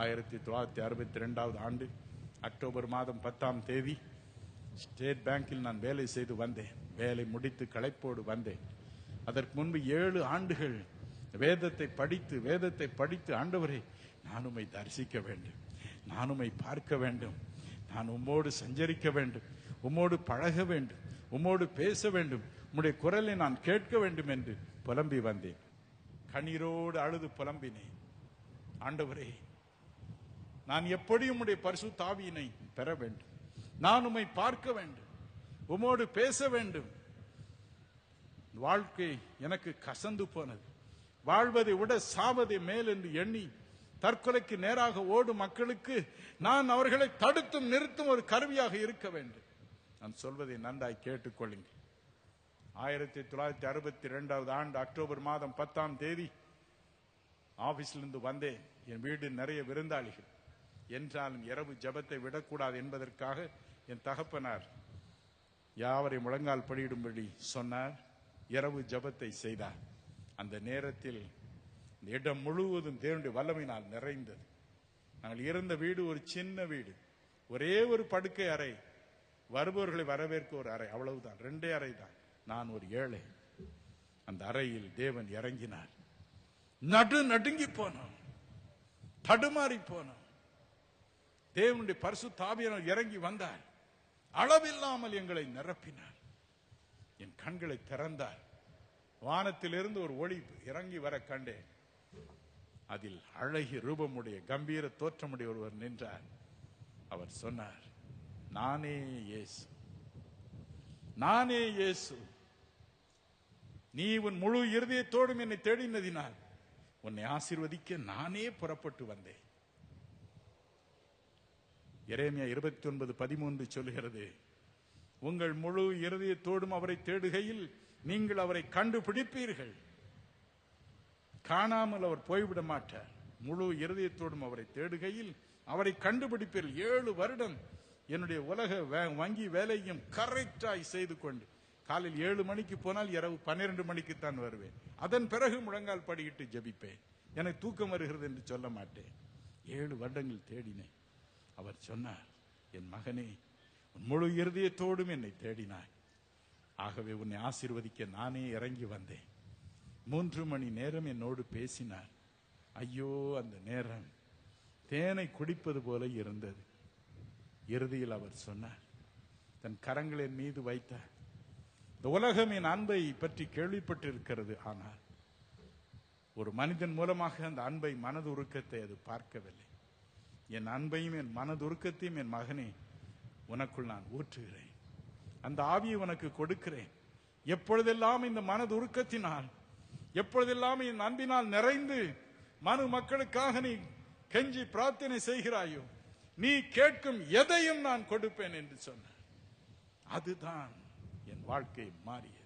ஆயிரத்தி தொள்ளாயிரத்தி அறுபத்தி ரெண்டாவது ஆண்டு அக்டோபர் மாதம் பத்தாம் தேதி ஸ்டேட் பேங்கில் நான் வேலை செய்து வந்தேன். வேலை முடித்து களைப்போடு வந்தேன். அதற்கு முன்பு ஏழு ஆண்டுகள் வேதத்தை படித்து வேதத்தை படித்து ஆண்டவரே நானுமை தரிசிக்க வேண்டும். நானுமை பார்க்க வேண்டும். நான் உம்மோடு சஞ்சரிக்க வேண்டும். உம்மோடு பழக வேண்டும். உம்மோடு பேச வேண்டும். உம்முடைய குரலை நான் கேட்க வேண்டும் என்று புலம்பி வந்தேன். கண்ணீரோடு அழுது புலம்பினேன். ஆண்டவரே நான் எப்படி உம்முடைய பரிசு தாவியினை பெற வேண்டும்? நான் உம்மை பார்க்க வேண்டும். உம்மோடு பேச வேண்டும். வாழ்க்கை எனக்கு கசந்து போனது. வாழ்வதை விட சாவதை மேல் என்று எண்ணி தற்கொலைக்கு நேராக ஓடும் மக்களுக்கு நான் அவர்களை தடுத்தும் நிறுத்தும் ஒரு கருவியாக இருக்க வேண்டும். நான் சொல்வதை நன்றாய் கேட்டுக்கொள்ளுங்க ஆயிரத்தி தொள்ளாயிரத்தி அறுபத்தி ரெண்டாவது ஆண்டு அக்டோபர் மாதம் பத்தாம் தேதி ஆபீஸிலிருந்து வந்தேன். என் வீடு நிறைய விருந்தாளிகள். என்றாலும் இரவு ஜெபத்தை விடக்கூடாது என்பதற்காக என் தகப்பனார் யாவரை முழங்கால் படியிடும்படி சொன்னார் இரவு ஜெபத்தை செய்தார். அந்த நேரத்தில் இடம் முழுவதும் தேவனுடைய வல்லமையினால் நிறைந்தது. நாங்கள் இருந்த வீடு ஒரு சின்ன வீடு. ஒரே ஒரு படுக்கை அறை. வருபவர்களை வரவேற்க ஒரு அறை. அவ்வளவுதான். ரெண்டே அறை தான் நான் ஒரு ஏழை. அந்த அறையில் தேவன் இறங்கினார். நடு நடுங்கி போனோம். தடுமாறி போனோம். தேவனுடைய பரிசு தாவியனர் இறங்கி வந்தார். அளவில்லாமல் எங்களை நிரப்பினார். என் கண்களை திறந்தார். வானத்திலிருந்து ஒரு ஒளி இறங்கி வர கண்டேன். அதில் அழகிய ரூபமுடைய கம்பீர தோற்றமுடைய ஒருவர் நின்றார். அவர் சொன்னார் நானே இயேசு. நானே இயேசு. நீ உன் முழு இருதயத்தோடும் என்னை தேடினதினால் உன்னை ஆசிர்வதிக்க நானே புறப்பட்டு வந்தேன். எரேமியா இருபத்தி ஒன்பது பதிமூன்று சொல்கிறது உங்கள் முழு இருதயத்தோடும் அவரை தேடுகையில் நீங்கள் அவரை கண்டுபிடிப்பீர்கள். காணாமல் அவர் போய்விட மாட்டார். முழு இருதயத்தோடும் அவரை தேடுகையில் அவரை கண்டுபிடிப்பீர்கள். ஏழு வருடம் என்னுடைய உலக வே- வங்கி வேலையும் கரெக்டாய் செய்து கொண்டு காலையில் ஏழு மணிக்கு போனால் இரவு பன்னிரண்டு மணிக்கு தான் வருவேன். அதன் பிறகு முழங்கால் படியிட்டு ஜெபிப்பேன். எனக்கு தூக்கம் வருகிறது என்று சொல்ல மாட்டேன். ஏழு வருடங்கள் தேடினேன். அவர் சொன்னார் என் மகனே உன் முழு இருதயத்தோடும் என்னை தேடினாய். ஆகவே உன்னை ஆசீர்வதிக்க நானே இறங்கி வந்தேன். மூன்று மணி நேரம் என்னோடு பேசினார். ஐயோ அந்த நேரம். தேனை குடிப்பது போல இருந்தது. இறுதியில் அவர் சொன்னார் தன் கரங்களின் மீது வைத்தார் இந்த உலகம் என் அன்பை பற்றி கேள்விப்பட்டிருக்கிறது. ஆனால் ஒரு மனிதன் மூலமாக அந்த அன்பை மனது உருக்கத்தை அது பார்க்கவில்லை. என் அன்பையும் என் மனதுருக்கத்தையும் என் மகனே உனக்குள் நான் ஊற்றுகிறேன். அந்த ஆவியை உனக்கு கொடுக்கிறேன். எப்பொழுதெல்லாம் இந்த மனதுருக்கத்தினால் எப்பொழுதெல்லாம் என் அன்பினால் நிறைந்து மனு மக்களுக்காக நீ கெஞ்சி பிரார்த்தனை செய்கிறாயோ நீ கேட்கும் எதையும் நான் கொடுப்பேன் என்று சொன்ன. அதுதான் என் வாழ்க்கை மாறியது.